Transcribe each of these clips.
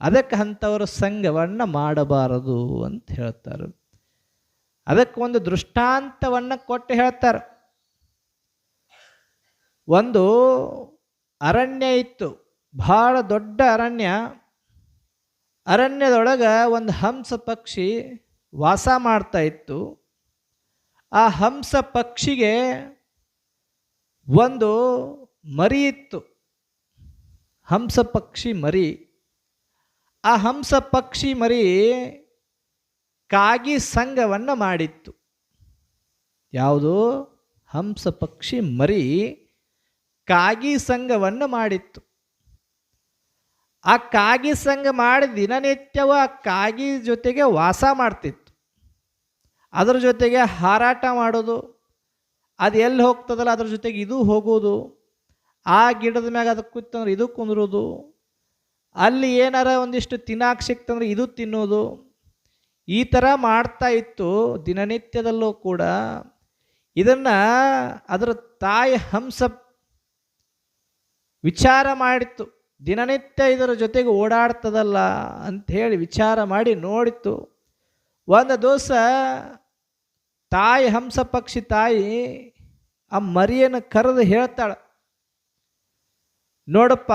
ಅದಕ್ಕೆ ಅಂಥವರು ಸಂಘವನ್ನು ಮಾಡಬಾರದು ಅಂತ ಹೇಳ್ತಾರೆ. ಅದಕ್ಕೆ ಒಂದು ದೃಷ್ಟಾಂತವನ್ನು ಕೊಟ್ಟು ಹೇಳ್ತಾರೆ. ಒಂದು ಅರಣ್ಯ ಇತ್ತು. ಬಹಳ ದೊಡ್ಡ ಅರಣ್ಯ. ಅರಣ್ಯದೊಳಗೆ ಒಂದು ಹಂಸ ಪಕ್ಷಿ ವಾಸ ಮಾಡ್ತಾ ಇತ್ತು. ಆ ಹಂಸ ಪಕ್ಷಿಗೆ ಒಂದು ಮರಿ ಇತ್ತು. ಹಂಸ ಪಕ್ಷಿ ಮರಿ. ಆ ಹಂಸ ಪಕ್ಷಿ ಮರಿ ಕಾಗಿ ಸಂಘವನ್ನು ಮಾಡಿತ್ತು. ಯಾವುದು? ಹಂಸ ಪಕ್ಷಿ ಮರಿ ಕಾಗಿ ಸಂಘವನ್ನು ಮಾಡಿತ್ತು. ಆ ಕಾಗಿ ಸಂಘ ಮಾಡಿ ದಿನನಿತ್ಯವೂ ಆ ಕಾಗಿ ಜೊತೆಗೆ ವಾಸ ಮಾಡ್ತಿತ್ತು. ಅದರ ಜೊತೆಗೆ ಹಾರಾಟ ಮಾಡೋದು, ಅದು ಎಲ್ಲಿ ಹೋಗ್ತದಲ್ಲ ಅದ್ರ ಜೊತೆಗೆ ಇದು ಹೋಗೋದು, ಆ ಗಿಡದ ಮ್ಯಾಗ ಅದು ಕೂತಂದ್ರೆ ಇದು ಕುಂದ್ರೋದು ಅಲ್ಲಿ ಏನಾರ ಒಂದಿಷ್ಟು ತಿನ್ನಾಕ ಸಿಕ್ತಂದ್ರೆ ಇದು ತಿನ್ನೋದು. ಈ ಥರ ಮಾಡ್ತಾ ಇತ್ತು ದಿನನಿತ್ಯದಲ್ಲೂ ಕೂಡ. ಇದನ್ನು ಅದರ ತಾಯಿ ಹಂಸ ವಿಚಾರ ಮಾಡಿತ್ತು. ದಿನನಿತ್ಯ ಇದರ ಜೊತೆಗೆ ಓಡಾಡ್ತದಲ್ಲ ಅಂಥೇಳಿ ವಿಚಾರ ಮಾಡಿ ನೋಡಿತ್ತು. ಒಂದು ದಿವಸ ತಾಯಿ ಹಂಸ ಪಕ್ಷಿ ತಾಯಿ ಆ ಮರಿಯನ್ನು ಕರೆದು ಹೇಳ್ತಾಳೆ. ನೋಡಪ್ಪ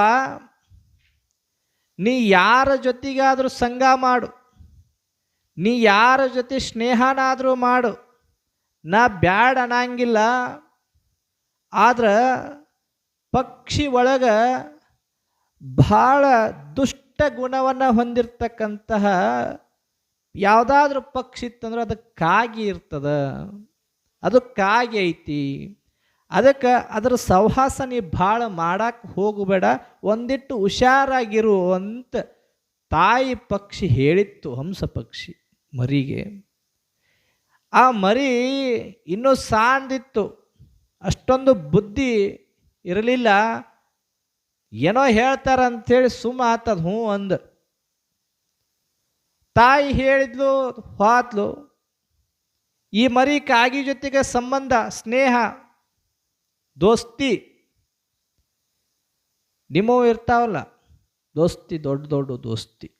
ನೀ ಯಾರ ಜೊತೆಗಾದರೂ ಸಂಘ ಮಾಡು. ನೀ ಯಾರ ಜೊತೆ ಸ್ನೇಹನಾದರೂ ಮಾಡು. ನಾ ಬ್ಯಾಡ ಅನ್ನಂಗಿಲ್ಲ ಆದ್ರೆ ಪಕ್ಷಿ ಒಳಗೆ ಭಾಳ ದುಷ್ಟ ಗುಣವನ್ನು ಹೊಂದಿರತಕ್ಕಂತಹ ಯಾವುದಾದ್ರೂ ಪಕ್ಷಿ ಇತ್ತಂದ್ರೆ ಅದು ಕಾಗಿ ಇರ್ತದ. ಅದು ಕಾಗಿ ಐತಿ. ಅದಕ್ಕೆ ಅದರ ಸಹವಾಸ ನೀ ಭಾಳ ಮಾಡಕ್ಕೆ ಹೋಗಬೇಡ, ಒಂದಿಟ್ಟು ಹುಷಾರಾಗಿರು ಅಂತ ತಾಯಿ ಪಕ್ಷಿ ಹೇಳಿತ್ತು, ಹಂಸ ಪಕ್ಷಿ ಮರಿಗೆ. ಆ ಮರಿ ಇನ್ನೂ ಸಾಂದಿತ್ತು, ಅಷ್ಟೊಂದು ಬುದ್ಧಿ ಇರಲಿಲ್ಲ. ಏನೋ ಹೇಳ್ತಾರ ಅಂಥೇಳಿ ಸುಮ್ಮ ಆತದ ಹ್ಞೂ ಅಂದ. ತಾಯಿ ಹೇಳಿದ್ಲು ಹಾತ್ಲು ಈ ಮರಿ ಕಾಗಿ ಜೊತೆಗೆ ಸಂಬಂಧ, ಸ್ನೇಹ ದೋಸ್ತಿ. ನಿಮ್ಮವು ಇರ್ತಾವಲ್ಲ, ದೋಸ್ತಿ, ದೊಡ್ಡ ದೊಡ್ಡ ದೋಸ್ತಿ.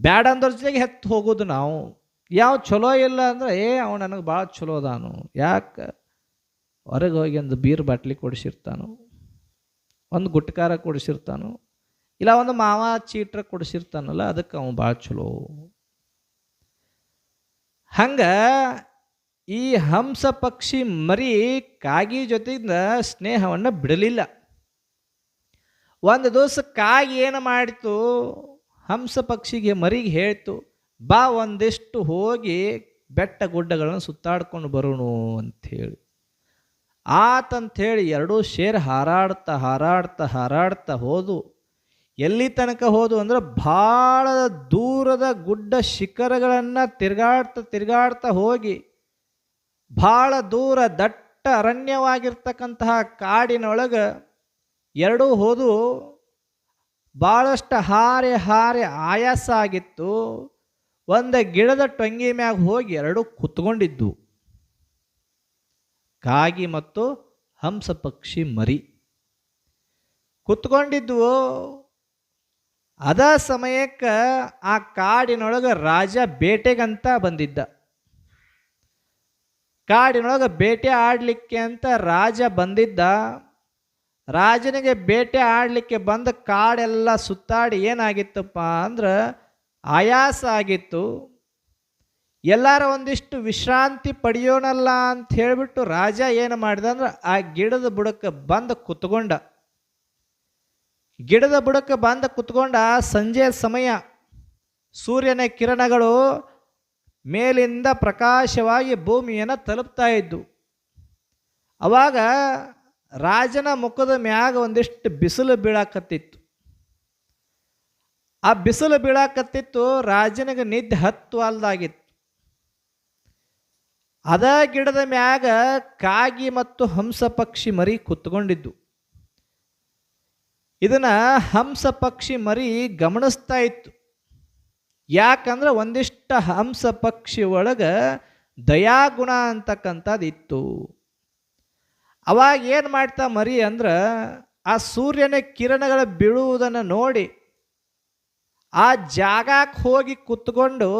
ಬ್ಯಾಡ ಅಂದ್ರ ಜೊತೆಗೆ ಹೆತ್ತು ಹೋಗೋದು ನಾವು. ಯಾವ ಚಲೋ ಇಲ್ಲ ಅಂದ್ರೆ, ಏ, ಅವ ನನಗೆ ಭಾಳ ಚಲೋ ಅದಾನು. ಯಾಕೆ? ಹೊರಗೆ ಹೋಗಿ ಒಂದು ಬೀರ್ ಬಾಟ್ಲಿ ಕೊಡಿಸಿರ್ತಾನು. ಒಂದು ಗುಟ್ಕಾರ ಕೊಡಿಸಿರ್ತಾನು. ಇಲ್ಲ, ಒಂದು ಮಾವ ಚೀಟ್ರ ಕೊಡಿಸಿರ್ತಾನಲ್ಲ, ಅದಕ್ಕೆ ಅವನು ಭಾಳ ಚಲೋ ಹಂಗ ಈ ಹಂಸ ಪಕ್ಷಿ ಮರಿ ಕಾಗಿ ಜೊತೆಗಿಂದ ಸ್ನೇಹವನ್ನು ಬಿಡಲಿಲ್ಲ. ಒಂದು ದಿವಸ ಕಾಗಿ ಏನು ಮಾಡಿತು? ಹಂಸ ಪಕ್ಷಿಗೆ ಮರಿಗೆ ಹೇಳ್ತು, ಬಾ ಒಂದಿಷ್ಟು ಹೋಗಿ ಬೆಟ್ಟ ಗುಡ್ಡಗಳನ್ನು ಸುತ್ತಾಡ್ಕೊಂಡು ಬರೋಣ ಅಂಥೇಳಿ. ಆತಂಥೇಳಿ ಎರಡೂ ಶೇರ್ ಹಾರಾಡ್ತಾ ಹಾರಾಡ್ತಾ ಹಾರಾಡ್ತಾ ಹೋದು. ಎಲ್ಲಿ ತನಕ ಹೋದು ಅಂದ್ರೆ ಭಾಳ ದೂರದ ಗುಡ್ಡ ಶಿಖರಗಳನ್ನು ತಿರುಗಾಡ್ತಾ ತಿರುಗಾಡ್ತಾ ಹೋಗಿ. ಭಾಳ ದೂರ ದಟ್ಟ ಅರಣ್ಯವಾಗಿರ್ತಕ್ಕಂತಹ ಕಾಡಿನೊಳಗೆ ಎರಡೂ ಹೋದು ಭಾಳಷ್ಟು ಹಾರೆ ಹಾರೆ ಆಯಾಸ ಆಗಿತ್ತು. ಒಂದು ಗಿಡದ ಟೊಂಗಿ ಮ್ಯಾಗ ಹೋಗಿ ಎರಡು ಕುತ್ಕೊಂಡಿದ್ದು. ಕಾಗಿ ಮತ್ತು ಹಂಸ ಪಕ್ಷಿ ಮರಿ. ಕುತ್ಕೊಂಡಿದ್ವು ಅದ ಸಮಯಕ್ಕೆ ಆ ಕಾಡಿನೊಳಗೆ ರಾಜ ಬೇಟೆಗಂತ ಬಂದಿದ್ದ. ಕಾಡಿನೊಳಗೆ ಬೇಟೆ ಆಡಲಿಕ್ಕೆ ಅಂತ ರಾಜ ಬಂದಿದ್ದ. ರಾಜನಿಗೆ ಬೇಟೆ ಆಡಲಿಕ್ಕೆ ಬಂದ ಕಾಡೆಲ್ಲ ಸುತ್ತಾಡಿ ಏನಾಗಿತ್ತಪ್ಪ ಅಂದ್ರೆ ಆಯಾಸ ಆಗಿತ್ತು. ಎಲ್ಲಾರ ಒಂದಿಷ್ಟು ವಿಶ್ರಾಂತಿ ಪಡೆಯೋಣಲ್ಲ ಅಂತ ಹೇಳಿಬಿಟ್ಟು ರಾಜ ಏನು ಮಾಡಿದ ಅಂದ್ರೆ ಆ ಗಿಡದ ಬುಡಕ್ಕೆ ಬಂದು ಕುತ್ಕೊಂಡ. ಗಿಡದ ಬುಡಕ್ಕೆ ಬಂದ ಕುತ್ಕೊಂಡ ಸಂಜೆ ಸಮಯ ಸೂರ್ಯನ ಕಿರಣಗಳು ಮೇಲಿಂದ ಪ್ರಕಾಶವಾಗಿ ಭೂಮಿಯನ್ನು ತಲುಪ್ತಾ ಇದ್ದು, ಅವಾಗ ರಾಜನ ಮುಖದ ಮ್ಯಾಗ ಒಂದಿಷ್ಟು ಬಿಸಿಲು ಬೀಳಾಕತ್ತಿತ್ತು. ಆ ಬಿಸಿಲು ಬೀಳಾಕತ್ತಿತ್ತು, ರಾಜನಿಗೆ ನಿದ್ದೆ ಹತ್ತು ಅಲ್ದಾಗಿತ್ತು ಅದ ಗಿಡದ ಮ್ಯಾಗ ಕಾಗಿ ಮತ್ತು ಹಂಸ ಪಕ್ಷಿ ಮರಿ ಕುತ್ಕೊಂಡಿದ್ದು. ಇದನ್ನ ಹಂಸ ಪಕ್ಷಿ ಮರಿ ಗಮನಿಸ್ತಾ ಇತ್ತು. ಯಾಕಂದ್ರೆ ಒಂದಿಷ್ಟ ಹಂಸ ಪಕ್ಷಿ ಒಳಗೆ ದಯಾಗುಣ ಅಂತಕ್ಕಂಥದ್ದು ಇತ್ತು. ಅವಾಗ ಏನು ಮಾಡ್ತಾ ಮರಿ ಅಂದ್ರೆ ಆ ಸೂರ್ಯನ ಕಿರಣಗಳ ಬೀಳುವುದನ್ನು ನೋಡಿ ಆ ಜಾಗಕ್ಕೆ ಹೋಗಿ ಕುತ್ಕೊಂಡು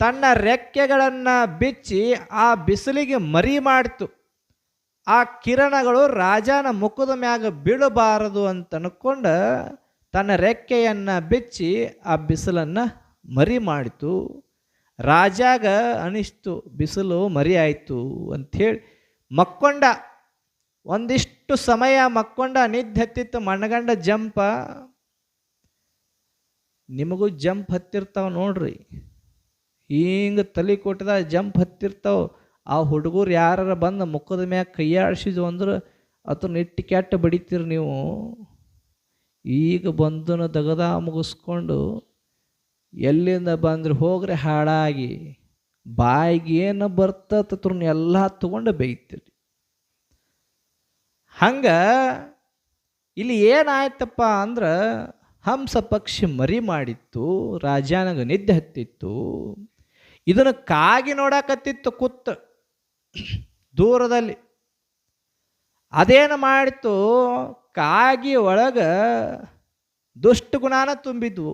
ತನ್ನ ರೆಕ್ಕೆಗಳನ್ನು ಬಿಚ್ಚಿ ಆ ಬಿಸಿಲಿಗೆ ಮರಿ ಮಾಡಿತು. ಆ ಕಿರಣಗಳು ರಾಜನ ಮುಖದ ಮ್ಯಾಗ ಬೀಳಬಾರದು ಅಂತ ಅನ್ಕೊಂಡು ತನ್ನ ರೆಕ್ಕೆಯನ್ನು ಬೆಚ್ಚಿ ಆ ಬಿಸಿಲನ್ನು ಮರಿ ಮಾಡಿತು. ರಾಜಾಗ ಅನಿಸ್ತು, ಬಿಸಿಲು ಮರಿ ಆಯಿತು ಅಂಥೇಳಿ ಮಕ್ಕೊಂಡ, ಒಂದಿಷ್ಟು ಸಮಯ ಮಕ್ಕೊಂಡ, ನಿದ್ದೆ ಹತ್ತಿತ್ತು ಮಣ್ಣಗಂಡ ಜಂಪ. ನಿಮಗೂ ಜಂಪ್ ಹತ್ತಿರ್ತಾವ ನೋಡ್ರಿ. ಹಿಂಗೆ ತಲೆ ಕೊಟ್ಟದ ಜಂಪ್ ಹತ್ತಿರ್ತಾವ. ಆ ಹುಡುಗರು ಯಾರು ಬಂದು ಮುಖದ ಮ್ಯಾಗ ಕೈಯಾಡಿಸಿದ್ವು ಅಂದ್ರೆ ಅದನ್ನ ಇಟ್ಟು ಕೆಟ್ಟ ಬಡಿತೀರಿ ನೀವು. ಈಗ ಬಂದನು ದಗದ ಮುಗಿಸ್ಕೊಂಡು ಎಲ್ಲಿಂದ ಬಂದ್ರೆ ಹೋಗ್ರೆ ಹಾಳಾಗಿ, ಬಾಯಿಗೆ ಏನು ಬರ್ತತ್ರನ್ನ ಎಲ್ಲ ತಗೊಂಡು ಬೇಯ್ತಿರಿ ಹಂಗೆ ಇಲ್ಲಿ ಏನಾಯ್ತಪ್ಪ ಅಂದ್ರೆ ಹಂಸ ಪಕ್ಷಿ ಮರಿ ಮಾಡಿತ್ತು, ರಾಜಾನಗ ನಿದ್ದೆ ಹತ್ತಿತ್ತು. ಇದನ್ನು ಕಾಗಿ ನೋಡಕತ್ತಿತ್ತು ಕುತ್ತ ದೂರದಲ್ಲಿ. ಅದೇನು ಮಾಡಿತು ಕಾಗಿ ಒಳಗ ದುಷ್ಟ ಗುಣಾನ ತುಂಬಿದ್ವು.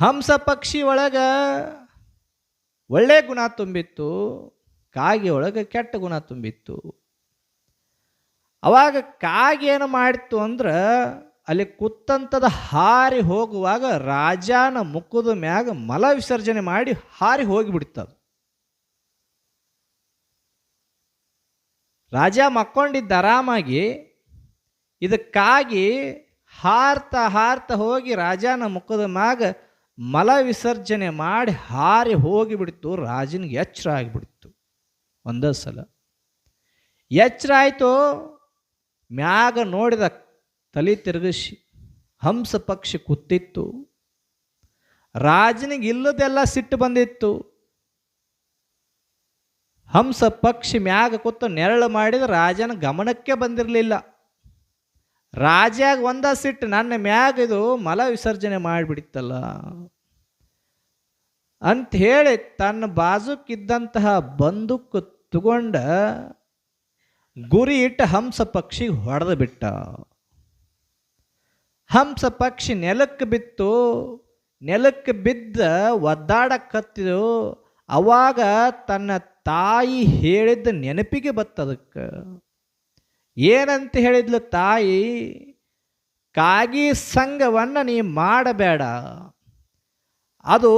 ಹಂಸ ಪಕ್ಷಿ ಒಳಗ ಒಳ್ಳೆ ಗುಣ ತುಂಬಿತ್ತು, ಕಾಗಿ ಒಳಗೆ ಕೆಟ್ಟ ಗುಣ ತುಂಬಿತ್ತು. ಅವಾಗ ಕಾಗಿ ಏನು ಮಾಡಿತ್ತು ಅಂದ್ರೆ ಅಲ್ಲಿ ಕುತ್ತಂತದ ಹಾರಿ ಹೋಗುವಾಗ ರಾಜನ ಮುಖದ ಮ್ಯಾಗ ಮಲ ವಿಸರ್ಜನೆ ಮಾಡಿ ಹಾರಿ ಹೋಗಿಬಿಡ್ತದ. ರಾಜ ಮಕ್ಕೊಂಡಿದ್ದ ಆರಾಮಾಗಿ ಇದಕ್ಕಾಗಿ ಹಾರ್ತ ಹಾರ್ತ ಹೋಗಿ ರಾಜನ ಮುಖದ ಮ್ಯಾಗ ಮಲ ವಿಸರ್ಜನೆ ಮಾಡಿ ಹಾರಿ ಹೋಗಿಬಿಡ್ತು. ರಾಜನಿಗೆ ಎಚ್ಚರ ಆಗಿಬಿಡ್ತು. ಒಂದೇ ಸಲ. ಎಚ್ಚರ ಆಯಿತು. ಮ್ಯಾಗ ನೋಡಿದ ತಲೆ ತಿರುಗಿಸಿ ಹಂಸ ಪಕ್ಷಿ ಕೂತಿತ್ತು. ರಾಜನಿಗೆ ಇಲ್ಲದೆಲ್ಲ ಸಿಟ್ಟು ಬಂದಿತ್ತು. ಹಂಸ ಪಕ್ಷಿ ಮ್ಯಾಗ ಕೂತು ನೆರಳು ಮಾಡಿದ ರಾಜನ ಗಮನಕ್ಕೆ ಬಂದಿರಲಿಲ್ಲ. ರಾಜಾಗ ಒಂದ ಸಿಟ್ಟು ನನ್ನ ಮ್ಯಾಗ ಇದು ಮಲ ವಿಸರ್ಜನೆ ಮಾಡಿಬಿಡಿತ್ತಲ್ಲ ಅಂತ ಹೇಳಿ ತನ್ನ ಬಾಜುಕ್ಕಿದ್ದಂತಹ ಬಂದೂಕು ತಗೊಂಡ ಗುರಿ ಇಟ್ಟ ಹಂಸ ಪಕ್ಷಿಗೆ ಹೊಡೆದು ಬಿಟ್ಟ. ಹಂಸ ಪಕ್ಷಿ ನೆಲಕ್ಕೆ ಬಿತ್ತು. ನೆಲಕ್ಕೆ ಬಿದ್ದ ಒದ್ದಾಡಕ್ಕತ್ತಿದು ಅವಾಗ ತನ್ನ ತಾಯಿ ಹೇಳಿದ್ದ ನೆನಪಿಗೆ ಬತ್ತದಕ್ಕೆ. ಏನಂತ ಹೇಳಿದ್ಲು ತಾಯಿ, ಕಾಗಿ ಸಂಘವನ್ನು ನೀ ಮಾಡಬೇಡ. ಅದು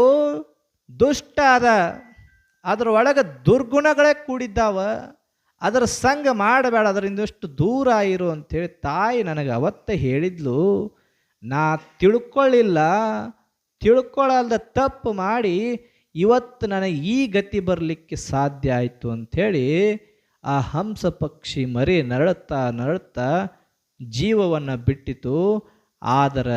ದುಷ್ಟ ಅದ ಅದರೊಳಗೆ ದುರ್ಗುಣಗಳೇ ಕೂಡಿದ್ದಾವ. ಅದರ ಸಂಘ ಮಾಡಬೇಡ ಅದರಿಂದಷ್ಟು ದೂರ ಇರು ಅಂಥೇಳಿ ತಾಯಿ ನನಗೆ ಅವತ್ತೇ ಹೇಳಿದ್ಲು. ನಾ ತಿಳ್ಕೊಳ್ಳಿಲ್ಲ ತಿಳ್ಕೊಳ್ಳಲ್ದ ತಪ್ಪು ಮಾಡಿ ಇವತ್ತು ನನಗೆ ಈ ಗತಿ ಬರಲಿಕ್ಕೆ ಸಾಧ್ಯ ಆಯಿತು ಅಂಥೇಳಿ ಆ ಹಂಸ ಪಕ್ಷಿ ಮರಿ ನರಳುತ್ತಾ ನರಳುತ್ತಾ ಜೀವವನ್ನು ಬಿಟ್ಟಿತು ಆದರ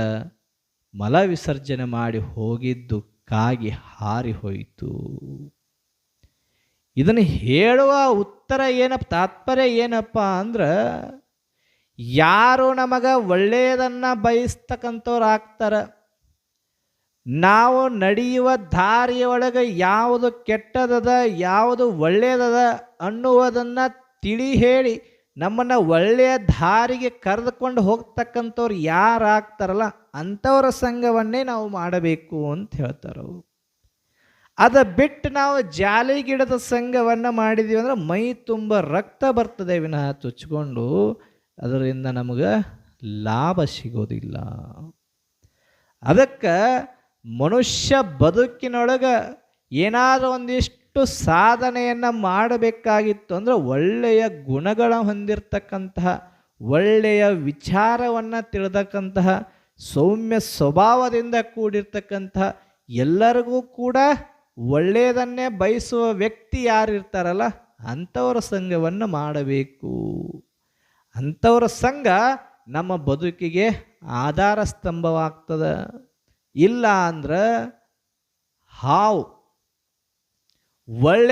ಮಲ ವಿಸರ್ಜನೆ ಮಾಡಿ ಹೋಗಿದ್ದು ಕಾಗಿ ಹಾರಿ ಹೋಯಿತು. ಇದನ್ನು ಹೇಳುವ ಉತ್ತರ ಏನಪ್ಪ, ತಾತ್ಪರ್ಯ ಏನಪ್ಪ ಅಂದ್ರೆ, ಯಾರು ನಮಗ ಒಳ್ಳೆಯದನ್ನು ಬಯಸ್ತಕ್ಕಂಥವ್ರು ಆಗ್ತಾರ. ನಾವು ನಡೆಯುವ ದಾರಿಯೊಳಗೆ ಯಾವುದು ಕೆಟ್ಟದದ, ಯಾವುದು ಒಳ್ಳೆಯದದ ಅನ್ನುವುದನ್ನು ತಿಳಿ ಹೇಳಿ ನಮ್ಮನ್ನು ಒಳ್ಳೆಯ ದಾರಿಗೆ ಕರೆದುಕೊಂಡು ಹೋಗ್ತಕ್ಕಂಥವ್ರು ಯಾರು ಆಗ್ತಾರಲ್ಲ ಅಂಥವರ ಸಂಘವನ್ನೇ ನಾವು ಮಾಡಬೇಕು ಅಂತ ಹೇಳ್ತಾರೆ. ಅದ ಬಿಟ್ಟು ನಾವು ಜಾಲಿ ಗಿಡದ ಸಂಘವನ್ನು ಮಾಡಿದೀವಿ ಅಂದ್ರೆ ಮೈ ತುಂಬ ರಕ್ತ ಬರ್ತದೆ ವಿನಃ ತುಚ್ಕೊಂಡು ಅದರಿಂದ ನಮಗೆ ಲಾಭ ಸಿಗೋದಿಲ್ಲ. ಅದಕ್ಕೆ ಮನುಷ್ಯ ಬದುಕಿನೊಳಗೆ ಏನಾದರೂ ಒಂದಿಷ್ಟು ಸಾಧನೆಯನ್ನು ಮಾಡಬೇಕಾಗಿತ್ತು ಅಂದರೆ ಒಳ್ಳೆಯ ಗುಣಗಳ ಹೊಂದಿರತಕ್ಕಂತಹ, ಒಳ್ಳೆಯ ವಿಚಾರವನ್ನು ತಿಳಿದಕ್ಕಂತಹ, ಸೌಮ್ಯ ಸ್ವಭಾವದಿಂದ ಕೂಡಿರ್ತಕ್ಕಂತಹ ಎಲ್ಲರಿಗೂ ಕೂಡ ಒಳ್ಳೆಯದನ್ನೇ ಬಯಸುವ ವ್ಯಕ್ತಿ ಯಾರಿರ್ತಾರಲ್ಲ, ಅಂಥವರ ಸಂಘವನ್ನು ಮಾಡಬೇಕು. ಅಂಥವರ ಸಂಘ ನಮ್ಮ ಬದುಕಿಗೆ ಆಧಾರ ಸ್ತಂಭವಾಗ್ತದೆ ಇಲ್ಲ ಅಂದ್ರೆ ಹಾವು ಒಳ್ಳೆ